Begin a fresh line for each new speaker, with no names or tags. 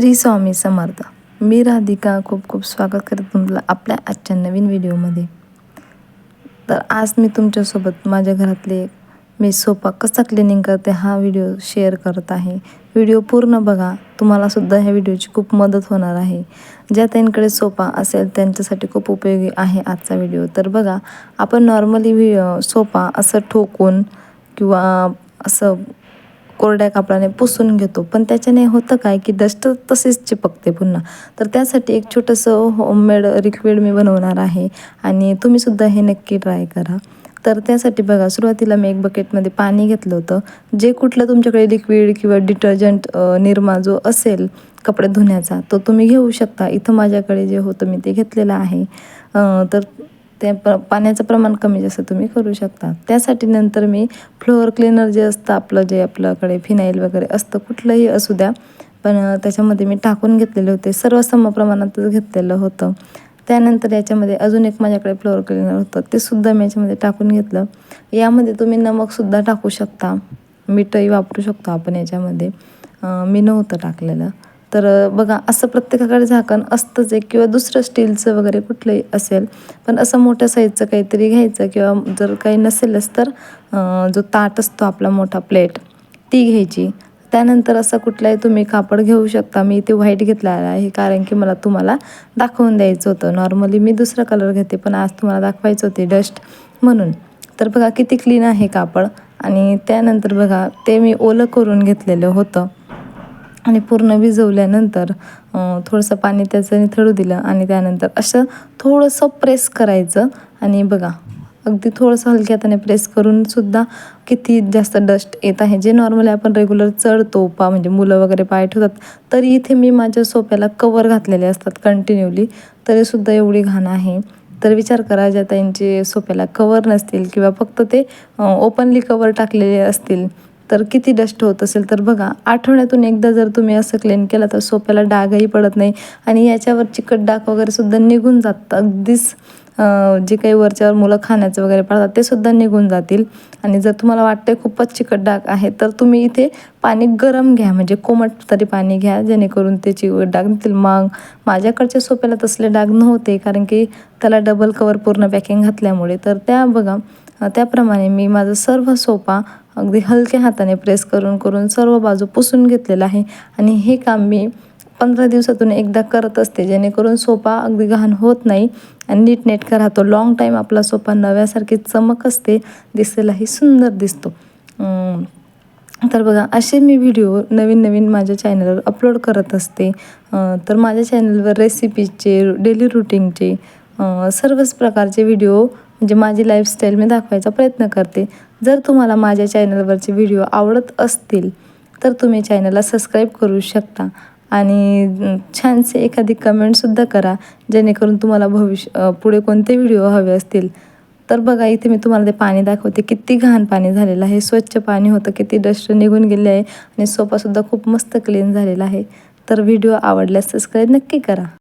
श्री स्वामी समर्थ. मी राधिका खूप खूप स्वागत करते तुम्हाला आपल्या आजच्या नवीन व्हिडिओमध्ये. तर आज मी तुमच्यासोबत माझ्या घरातले मी सोफा कसा क्लिनिंग करते हा व्हिडिओ शेअर करत आहे. व्हिडिओ पूर्ण बघा तुम्हालासुद्धा ह्या व्हिडिओची खूप मदत होणार आहे. ज्या त्यांकडे सोपा असेल त्यांच्यासाठी खूप उपयोगी आहे आजचा व्हिडिओ. तर बघा आपण नॉर्मली व्हि सोफा असं ठोकून किंवा असं कोरड्या कापडाने पुसून घेतो. पण त्याच्याने होतं काय की डस्ट तसेच चिपकते पुन्हा. तर त्यासाठी एक छोटंसं होममेड लिक्विड मी बनवणार आहे आणि तुम्हीसुद्धा हे नक्की ट्राय करा. तर त्यासाठी बघा सुरुवातीला मी एक बकेटमध्ये पाणी घेतलं होतं. जे कुठलं तुमच्याकडे लिक्विड किंवा डिटर्जंट निरमा जो असेल कपडे धुण्याचा तो तुम्ही घेऊ शकता. इथं माझ्याकडे जे होतं मी ते घेतलेलं आहे. तर ते प पाण्याचं प्रमाण कमी जास्त तुम्ही करू शकता. त्यासाठी नंतर मी फ्लोअर क्लीनर जे असतं आपलं जे आपल्याकडे फिनाईल वगैरे असतं कुठलंही असू द्या पण त्याच्यामध्ये मी टाकून घेतलेले होते. सर्व सम प्रमाणातच घेतलेलं होतं. त्यानंतर याच्यामध्ये अजून एक माझ्याकडे फ्लोअर क्लिनर होतं. ते सुद्धा मी याच्यामध्ये टाकून घेतलं. यामध्ये तुम्ही नमकसुद्धा टाकू शकता. मीठही वापरू शकतो आपण याच्यामध्ये. मी नव्हतं टाकलेलं. तर बघा असं प्रत्येकाकडे झाकण असतंच आहे किंवा दुसरं स्टीलचं वगैरे कुठलंही असेल पण असं मोठ्या साईजचं काहीतरी घ्यायचं किंवा जर काही नसेलच तर जो ताट असतो आपला मोठा प्लेट ती घ्यायची. त्यानंतर असं कुठलाही तुम्ही कापड घेऊ शकता. मी इथे व्हाईट घेतलेला आहे कारण की मला तुम्हाला दाखवून द्यायचं होतं. नॉर्मली मी दुसरा कलर घेते पण आज तुम्हाला दाखवायचं होते डस्ट म्हणून. तर बघा किती क्लीन आहे कापड. आणि त्यानंतर बघा ते मी ओलं करून घेतलेलं होतं. आणि पूर्ण भिजवल्यानंतर थोडंसं पाणी त्याचं निथळू दिलं आणि त्यानंतर असं थोडंसं प्रेस करायचं. आणि बघा अगदी थोडंसं हलक्या हाताने प्रेस करूनसुद्धा किती जास्त डस्ट येत आहे. जे नॉर्मली आपण रेग्युलर चढतो पा म्हणजे मुलं वगैरे पाय ठेवतात तरी इथे मी माझ्या सोप्याला कवर घातलेले असतात कंटिन्यूली तरीसुद्धा एवढी घाण आहे. तर विचार करा ज्या त्यांचे सोप्याला कवर नसतील किंवा फक्त ते ओपनली कवर टाकलेले असतील तर किती डस्ट होत असेल तर बघा आठवड्यातून एकदा जर तुम्ही असं क्लीन केलं तर सोप्याला डागही पडत नाही आणि याच्यावर चिकट डाग वगैरे सुद्धा निघून जातं अगदीच जे काही वरच्यावर मुलं खाण्याचं वगैरे पाळतात ते सुद्धा निघून जातील. आणि जर तुम्हाला वाटतं खूपच चिकट डाग आहे तर तुम्ही इथे पाणी गरम घ्या. म्हणजे कोमट तरी पाणी घ्या जेणेकरून त्याची डाग निघतील. मग माझ्याकडच्या सोप्याला तसले डाग नव्हते कारण की त्याला डबल कवर पूर्ण पॅकिंग घातल्यामुळे. तर त्या बघा त्याप्रमाणे मी माझं सर्व सोपा अगदी हलक्या हाताने प्रेस करून करून सर्व बाजू पुसून घेतलेलं आहे. आणि हे काम मी पंधरा दिवसातून एकदा करत असते जेणेकरून सोपा अगदी घाण होत नाही. आणि नीटनेटका राहतो. लाँग टाईम आपला सोपा नव्यासारखी चमक असते दिसायलाही सुंदर दिसतो. तर बघा असे मी व्हिडिओ नवीन नवीन माझ्या चॅनलवर अपलोड करत असते. तर माझ्या चॅनलवर रेसिपीजचे डेली रुटीनचे सर्वच प्रकारचे व्हिडिओ म्हणजे माझी लाईफस्टाईल मी दाखवायचा प्रयत्न करते. जर तुम्हाला माझ्या चॅनलवरचे व्हिडिओ आवडत असतील तर तुम्ही चॅनलला सबस्क्राईब करू शकता. आणि छानसे एखादी कमेंटसुद्धा करा जेणेकरून तुम्हाला भविष्य पुढे कोणते व्हिडिओ हवे असतील. तर बघा इथे मी तुम्हाला ते पाणी दाखवते. किती घाण पाणी झालेलं आहे. स्वच्छ पाणी होतं किती डस्ट निघून गेले आहे. आणि सोफासुद्धा खूप मस्त क्लीन झालेला आहे. तर व्हिडिओ आवडल्यास सबस्क्राईब नक्की करा.